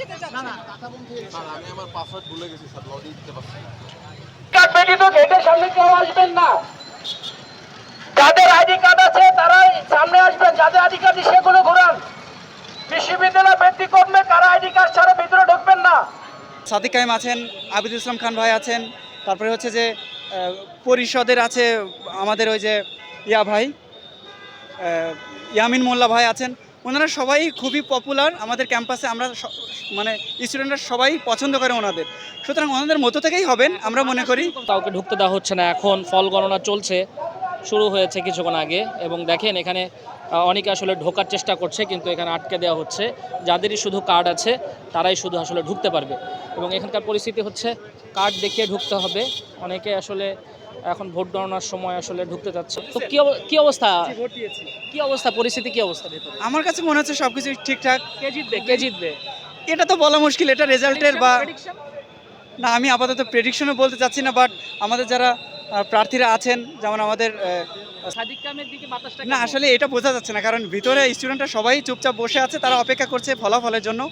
যেতে চাচ্ছেন স্যার আমি আমার পাসওয়ার্ড ভুলে গেছি স্যার লগ দিতে পারছি না। ব্যতীত গেটের সামনে কেউ আসবেন না? যাদের আইডি কার্ড আছে তারাই সামনে আসবেন। যাদের আইডি কার্ড সেগুলো ঘুরান। বিশ্ববিদ্যালয় ব্যক্তিক্রমে কারা আইডি কার্ড ছাড়া ভিতরে ঢুকবেন না? সাদিক কাইম আছেন আবিদুল ইসলাম খান ভাই আছেন তারপরে হচ্ছে যে পরিষদের আছে আমাদের ওই যে ইয়া ভাই ইয়ামিন মোল্লা ভাই আছেন। ওনারা সবাই খুবই পপুলার আমাদের ক্যাম্পাসে আমরা মানে স্টুডেন্টরা সবাই পছন্দ করে ওনাদের। সুতরাং ওনাদের মতো থেকেই হবেন, আমরা মনে করি। কাউকে ঢুকতে দেওয়া হচ্ছে না, এখন ফল গণনা চলছে, শুরু হয়েছে কিছুক্ষণ আগে। এবং দেখেন, এখানে অনেকে আসলে ঢোকার চেষ্টা করছে, কিন্তু এখানে আটকে দেওয়া হচ্ছে। যাদেরই শুধু কার্ড আছে, তারাই শুধু আসলে ঢুকতে পারবে। এবং এখানকার পরিস্থিতি হচ্ছে কার্ড দেখিয়ে ঢুকতে হবে। অনেকে আসলে এখন ভোট গণনার সময় আসলে ঢুকতে যাচ্ছে। তো কি কি অবস্থা? কি অবস্থা? পরিস্থিতি কি অবস্থা ভেতরে? আমার কাছে মনে হচ্ছে সবকিছু ঠিকঠাক। কে জিতবে? কে জিতবে? এটা তো বলা মুশকিল এটা রেজাল্টের বা না আমি আপাতত প্রেডিকশনও বলতে চাচ্ছি না বাট আমাদের যারা প্রার্থীরা আছেন যেমন আমাদের সাদিক কামের দিকে বাতাসটা না আসলে এটা বোঝা যাচ্ছে না কারণ ভিতরে স্টুডেন্টরা সবাই চুপচাপ বসে আছে তারা অপেক্ষা করছে ফলাফলের জন্য।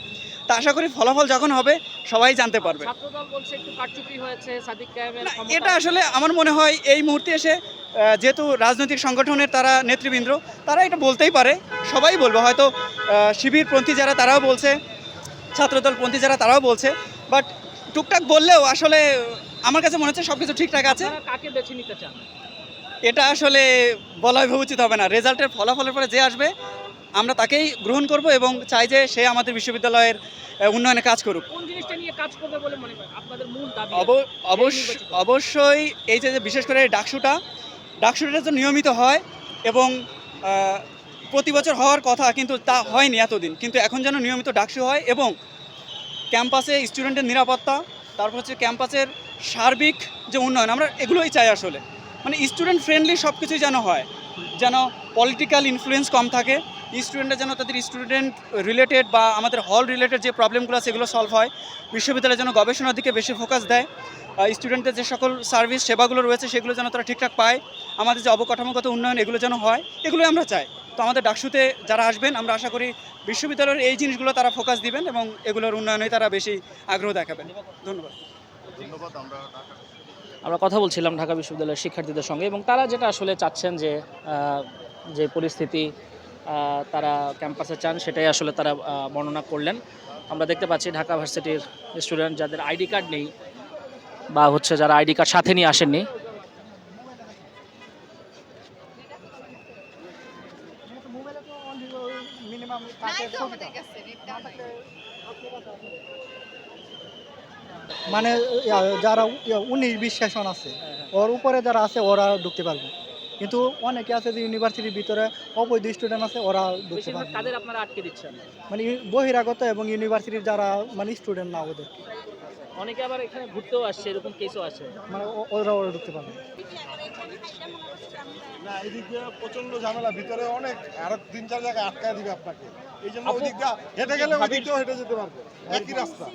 তা আশা করি ফলাফল যখন হবে সবাই জানতে পারবে। এটা আসলে আমার মনে হয় এই মুহূর্তে এসে যেহেতু রাজনৈতিক সংগঠনের তারা নেতৃবৃন্দ তারা এটা বলতেই পারে। সবাই বলবে হয়তো শিবিরপন্থী যারা তারাও বলছে ছাত্রদলপন্থী যারা তারাও বলছে বাট টুকটাক বললেও আসলে আমার কাছে মনে হচ্ছে সব কিছু ঠিকঠাক আছে। কাকে বেছে নিতে চান? এটা আসলে বলা উচিত হবে না। রেজাল্টের ফলাফলের পরে যে আসবে আমরা তাকেই গ্রহণ করব এবং চাই যে সে আমাদের বিশ্ববিদ্যালয়ের উন্নয়নে কাজ করুক। কোন জিনিসটা নিয়ে কাজ করবে বলে মনে করেন আপনাদের মূল দাবি অবশ্য অবশ্যই এই যে যে বিশেষ করে ডাকসুটা ডাকসুটা তো নিয়মিত হয় এবং প্রতি বছর হওয়ার কথা কিন্তু তা হয়নি এতদিন। কিন্তু এখন যেন নিয়মিত ডাকসু হয় এবং ক্যাম্পাসে স্টুডেন্টের নিরাপত্তা তারপর হচ্ছে ক্যাম্পাসের সার্বিক যে উন্নয়ন, আমরা এগুলোই চাই আসলে। মানে স্টুডেন্ট ফ্রেন্ডলি সব কিছুই যেন হয়, যেন পলিটিক্যাল ইনফ্লুয়েন্স কম থাকে স্টুডেন্টরা যেন তাদের স্টুডেন্ট রিলেটেড বা আমাদের হল রিলেটেড যে প্রবলেমগুলো সেগুলো সলভ হয়, বিশ্ববিদ্যালয় যেন গবেষণার দিকে বেশি ফোকাস দেয় স্টুডেন্টদের যে সকল সার্ভিস সেবাগুলো রয়েছে সেগুলো যেন তারা ঠিকঠাক পায়, আমাদের যে অবকাঠামোগত উন্নয়ন এগুলো যেন হয়, এগুলোই আমরা চাই। তো আমাদের ডাকসুতে যারা আসবেন, আমরা আশা করি বিশ্ববিদ্যালয়ের এই জিনিসগুলো তারা ফোকাস দিবেন এবং এগুলোর উন্নয়নে তারা বেশি আগ্রহ দেখাবেন। ধন্যবাদ। ধন্যবাদ আমরা আমরা কথা বলছিলাম ঢাকা বিশ্ববিদ্যালয়ের শিক্ষার্থীদের সঙ্গে এবং তারা যেটা আসলে চাচ্ছেন যে যে পরিস্থিতি তারা ক্যাম্পাসে চান সেটাই আসলে তারা বর্ণনা করলেন। আমরা দেখতে পাচ্ছি ঢাকা ভার্সিটির স্টুডেন্ট যাদের আইডি কার্ড নেই বা হচ্ছে যারা আইডি কার্ড সাথে নিয়ে আসেননি। মানে যারা উনিশ বিশ সেশন আছে। ওর উপরে যারা আছে ওরা ঢুকতে পারবে। কিন্তু অনেকে আছে যে ইউনিভার্সিটির ভিতরে অবৈধ স্টুডেন্ট আছে ওরা ঢুকতে পারবে। কাদের আপনারা আটকে দিচ্ছেন? মানে বহিরাগত এবং ইউনিভার্সিটির যারা মানে স্টুডেন্ট না ওদের অনেকে আবার এখানে ঘুরতেও আসছে এরকম কেসও আছে মানে ওরা ওরা ঢুকতে পারবে। না এদিক দিয়ে প্রচণ্ড ঝামেলা ভিতরে অনেক আরও তিন চার জায়গায় আটকায় দিবে আপনাকে। এই জন্য ওই দিক দিয়ে হেঁটে গেলে ওই দিক দিয়েও হেঁটে যেতে পারবে। একই রাস্তা।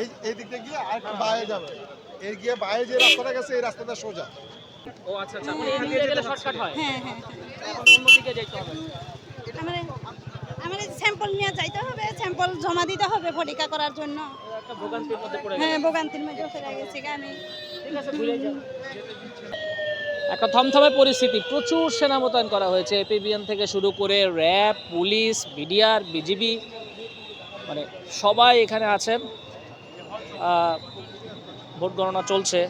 এই এই দিক দিয়ে গিয়ে আর বাইরে যাবে। এই গিয়ে বাইরে যে রাস্তাটা গেছে এই রাস্তাটা সোজা। ও আচ্ছা আচ্ছা মানে এই দিকে গেলে শর্টকাট হয়। হ্যাঁ হ্যাঁ। এখন অন্যদিকে যাইতে হবে। স্যাম্পল নিয়ে যাইতে হবে স্যাম্পল জমা দিতে হবে পরীক্ষা করার জন্য। হ্যাঁ ভোগান্তির মধ্যে ফেলে গেছি আমি। একটা থমথমে পরিস্থিতি। প্রচুর সেনা মোতায়েন করা হয়েছে। এপিবিএন থেকে শুরু করে র্যাব পুলিশ বিডিআর বিজিবি মানে সবাই এখানে আছেন। ভোট গণনা চলছে।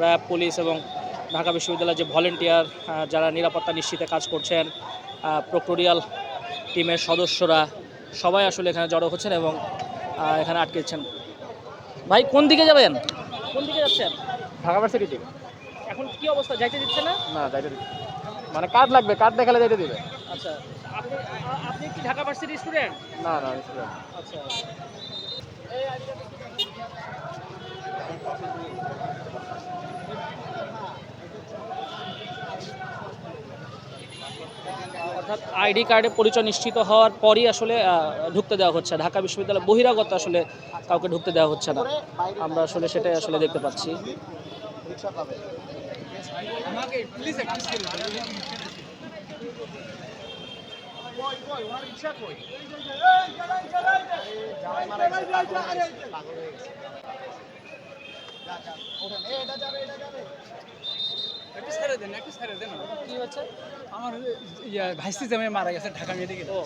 র্যাব পুলিশ এবং ঢাকা বিশ্ববিদ্যালয়ের যে ভলেন্টিয়ার যারা নিরাপত্তা নিশ্চিতে কাজ করছেন প্রক্টোরিয়াল টিমের সদস্যরা সবাই আসলে এখানে জড়ো হচ্ছেন এবং এখানে আটকেছেন ভাই কোন দিকে যাবেন? কোন দিকে যাচ্ছেন? ঢাকা ভার্সিটি থেকে এখন কি অবস্থা? যাইতে দিচ্ছে না? না যাইতে দিচ্ছে মানে কার্ড লাগবে কার্ড দেখালে যাইতে দিবে। আচ্ছা আপনি আপনি কি ঢাকা ভার্সিটি স্টুডেন্ট? না না student। আচ্ছা। অর্থাৎ আইডি কার্ডে পরিচয় নিশ্চিত হওয়ার পরই আসলে আহ, ঢুকতে দেওয়া হচ্ছে ঢাকা বিশ্ববিদ্যালয় বহিরাগত আসলে কাউকে ঢুকতে দেওয়া হচ্ছে না। আমরা আসলে সেটাই আসলে দেখতে পাচ্ছি। কি হচ্ছে? আমার ইয়া ভাইসি জামাই মারা গেছে ঢাকা মেডিকেল তো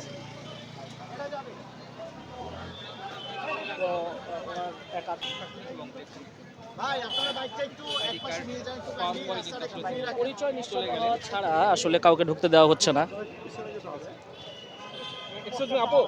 পরিচয় নিশ্চিত হওয়া ছাড়া আসলে কাউকে ঢুকতে দেওয়া হচ্ছে না। আপু।